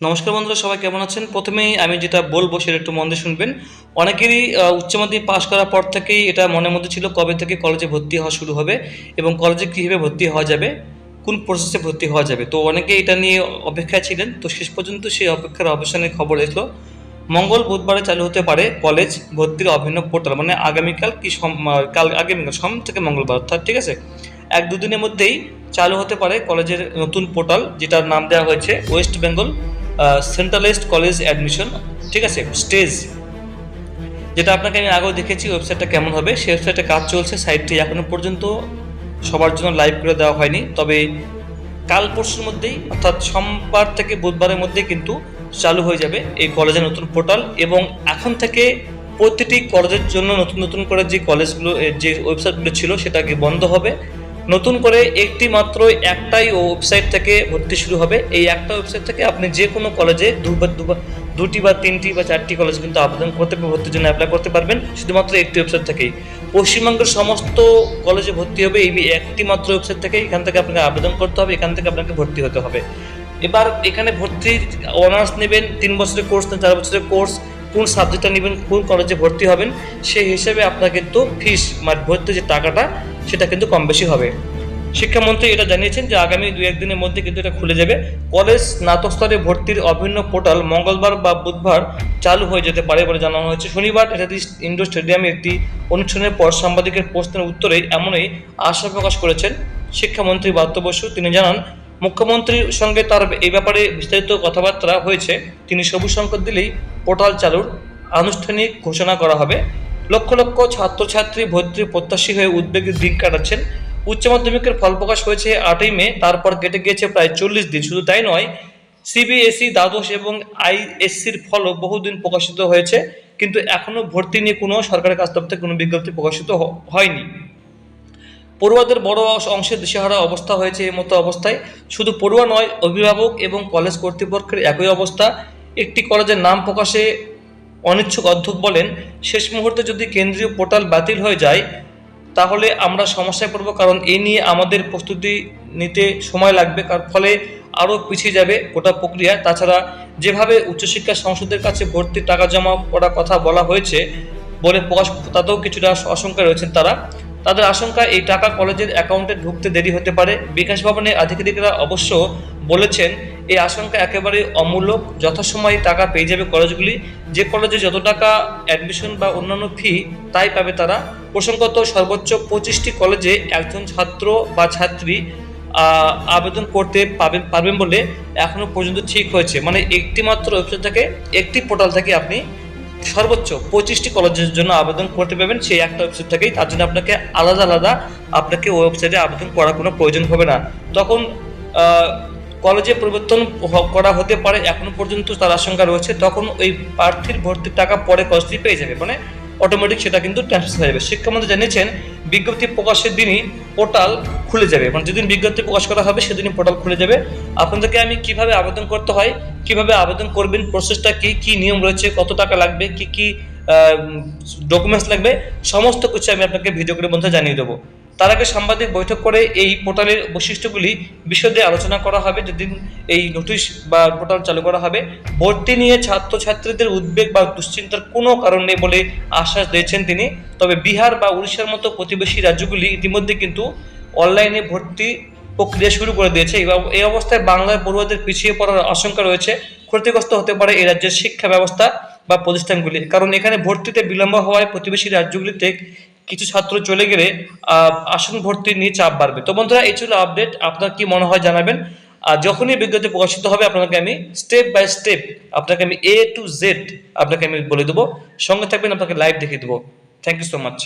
নমস্কার বন্ধুরা, সবাই কেমন আছেন? প্রথমেই আমি যেটা বলব, সেটা একটু মন দিয়ে শুনবেন। অনেকেরই উচ্চ মাধ্যমিক পাশ করার পর থেকেই এটা মনের মধ্যে ছিল, কবে থেকে কলেজে ভর্তি হওয়া শুরু হবে এবং কলেজে কীভাবে ভর্তি হওয়া যাবে, কোন প্রসেসে ভর্তি হওয়া যাবে। তো অনেকে এটা নিয়ে অপেক্ষায় ছিলেন, তো শেষ পর্যন্ত সেই অপেক্ষার অবসানের খবর এসলো। মঙ্গল বুধবারে চালু হতে পারে কলেজ ভর্তির অভিন্ন পোর্টাল মানে আগামীকাল কি কাল, আগামীকাল, সোম থেকে মঙ্গলবার, অর্থাৎ, ঠিক আছে? এক দুদিনের মধ্যেই চালু হতে পারে কলেজের নতুন পোর্টাল, যেটার নাম দেওয়া হয়েছে West Bengal centralised college admission ঠিক আছে? স্টেজ যেটা আপনাকে আমি আগেও দেখেছি ওয়েবসাইটটা কেমন হবে? সেই ওয়েবসাইটে কাজ চলছে সাইটটি এখনও পর্যন্ত সবার জন্য লাইভ করে দেওয়া হয়নি। তবে কাল পরশুর মধ্যেই, অর্থাৎ সোমবার থেকে বুধবারের মধ্যে কিন্তু চালু হয়ে যাবে এই কলেজের নতুন পোর্টাল এবং এখন থেকে প্রতিটি কলেজের জন্য নতুন নতুন করে যে কলেজগুলো যে ওয়েবসাইটগুলো ছিল, সেটাকে বন্ধ হবে। নতুন করে একটি মাত্র একটাই ওয়েবসাইট থেকে ভর্তি শুরু হবে। এই একটা ওয়েবসাইট থেকে আপনি যে কোনো কলেজে দুবার দুবার দুটি বা তিনটি বা চারটি কলেজ কিন্তু আবেদন করতে ভর্তির জন্য অ্যাপ্লাই করতে পারবেন, শুধুমাত্র একটি ওয়েবসাইট থেকেই। পশ্চিমবঙ্গের সমস্ত কলেজে ভর্তি হবে এই একটি মাত্র ওয়েবসাইট থেকে এখান থেকে আপনাকে আবেদন করতে হবে, এখান থেকে আপনাকে ভর্তি হতে হবে। এবার এখানে ভর্তি অনার্স নেবেন, তিন বছরের কোর্স না চার বছরের কোর্স কোন সাবজেক্টটা নেবেন, কোন কলেজে ভর্তি হবেন, সেই হিসেবে আপনার কিন্তু ফিস মানে ভর্তি যে টাকাটা, সেটা কিন্তু কম বেশি হবে। শিক্ষামন্ত্রী এটা জানিয়েছেন যে আগামী দু একদিনের মধ্যে কিন্তু এটা খুলে যাবে। কলেজ স্নাতক স্তরে ভর্তির অভিন্ন পোর্টাল মঙ্গলবার বা বুধবার চালু হয়ে যেতে পারে বলে জানানো হয়েছে। শনিবার নেতাজি ইন্ডোর স্টেডিয়ামে একটি অনুষ্ঠানের পর সাংবাদিকের প্রশ্নের উত্তরে এমনই আশা প্রকাশ করেছেন শিক্ষামন্ত্রী বাদ্য বসু। তিনি জানান মুখ্যমন্ত্রীর সঙ্গে তার এই ব্যাপারে বিস্তারিত কথাবার্তা হয়েছে। তিনি সবুজ সংকেত দিলেই পোর্টাল চালুর আনুষ্ঠানিক ঘোষণা করা হবে। লক্ষ লক্ষ ছাত্রছাত্রী ভর্তির প্রত্যাশী হয়ে উদ্বেগের দিন কাটাচ্ছেন। উচ্চ মাধ্যমিকের ফল প্রকাশ হয়েছে আটই মে, তারপর কেটে গিয়েছে প্রায় চল্লিশ দিন। শুধু তাই নয়, সিবিএসই, দ্বাদশ এবং আইএসসির ফলও বহুদিন প্রকাশিত হয়েছে। কিন্তু এখনও ভর্তি নিয়ে কোনো সরকারের কাছ থেকে কোনো বিজ্ঞপ্তি প্রকাশিত হয়নি। পড়ুয়াদের বড় অংশের দিশেহারা অবস্থা হয়েছে এই মতো অবস্থায়। শুধু পড়ুয়া নয়, অভিভাবক এবং কলেজ কর্তৃপক্ষের একই অবস্থা। একটি কলেজের নাম প্রকাশে অনিচ্ছুক অধ্যক্ষ বলেন, শেষ মুহূর্তে যদি কেন্দ্রীয় পোর্টাল বাতিল হয়ে যায়, তাহলে আমরা সমস্যায় পড়ব কারণ এই নিয়ে আমাদের প্রস্তুতি নিতে সময় লাগবে। ফলে আরও পিছিয়ে যাবে গোটা প্রক্রিয়া। তাছাড়া, যেভাবে উচ্চশিক্ষা সংসদের কাছে ভর্তির টাকা জমা করার কথা বলা হয়েছে বলে প্রকাশ, তাতেও কিছুটা আশঙ্কা রয়েছেন তারা। তাদের আশঙ্কা, এই টাকা কলেজের অ্যাকাউন্টে ঢুকতে দেরি হতে পারে। বিকাশ ভবনের আধিকারিকরা অবশ্য বলেছেন, এই আশঙ্কা একেবারে অমূলক। যথাসময়ে টাকা পেয়ে যাবে কলেজগুলি। যে কলেজে যত টাকা অ্যাডমিশন বা অন্যান্য ফি, তাই পাবে তারা। প্রসঙ্গত, সর্বোচ্চ পঁচিশটি কলেজে একজন ছাত্র বা ছাত্রী আবেদন করতে পাবেন পারবেন বলে এখনও পর্যন্ত ঠিক হয়েছে। মানে একটি মাত্র ওয়েবসাইট থেকে, একটি পোর্টাল থেকে আপনি সর্বোচ্চ পঁচিশটি কলেজের জন্য আবেদন করতে পারবেন, সেই একটা ওয়েবসাইট থেকেই। তার জন্য আপনাকে আলাদা আলাদা আপনাকে ওয়েবসাইটে আবেদন করার কোনো প্রয়োজন হবে না। তখন কলেজে পরিবর্তন করা হতে পারে, এখনও পর্যন্ত তার আশঙ্কা রয়েছে। তখন ওই প্রার্থীর ভর্তির টাকা পরে কলেজটি পেয়ে যাবে। মানে অটোমেটিক সেটা কিন্তু ট্রান্সফার হয়ে যাবে। শিক্ষামন্ত্রী জানিয়েছেন বিজ্ঞপ্তি প্রকাশের দিনই পোর্টাল খুলে যাবে। মানে যেদিন বিজ্ঞপ্তি প্রকাশ করা হবে, সেদিনই পোর্টাল খুলে যাবে। আপনাদেরকে আমি কীভাবে আবেদন করতে হয়, কীভাবে আবেদন করবেন প্রসেসটা কি কি নিয়ম রয়েছে, কত টাকা লাগবে, কি কি ডকুমেন্টস লাগবে, সমস্ত কিছু আমি আপনাকে ভিডিও করে মধ্যে জানিয়ে দেবো। তার আগে সাংবাদিক বৈঠক করে এই পোর্টালের বৈশিষ্ট্যগুলি বিশদে আলোচনা করা হবে, যেদিন এই নোটিশ বা পোর্টাল চালু করা হবে। ভর্তি নিয়ে ছাত্রছাত্রীদের উদ্বেগ বা দুশ্চিন্তার কোনো কারণ নেই বলে আশ্বাস দিয়েছেন তিনি। তবে বিহার বা উড়িষ্যার মতো প্রতিবেশী রাজ্যগুলি ইতিমধ্যে কিন্তু অনলাইনে ভর্তি প্রক্রিয়া শুরু করে দিয়েছে এই অবস্থায় বাংলার পড়ুয়াদের পিছিয়ে পড়ার আশঙ্কা রয়েছে। ক্ষতিগ্রস্ত হতে পারে এই রাজ্যের শিক্ষা ব্যবস্থা বা প্রতিষ্ঠানগুলি। কারণ এখানে ভর্তিতে বিলম্ব হওয়ায় প্রতিবেশী রাজ্যগুলিতে কিছু ছাত্র চলে গেলে আসন ভর্তি নিয়ে চাপ বাড়বে। তো বন্ধুরা, এই ছিল আপডেট আপনার কি মনে হয় জানাবেন? আর যখনই বিজ্ঞপ্তি প্রকাশিত হবে, আপনাকে আমি স্টেপ বাই স্টেপ আপনাকে আমি এ টু জেড আপনাকে আমি বলে দেবো। সঙ্গে থাকবেন, আপনাকে লাইভ দেখিয়ে দেবো। Thank you so much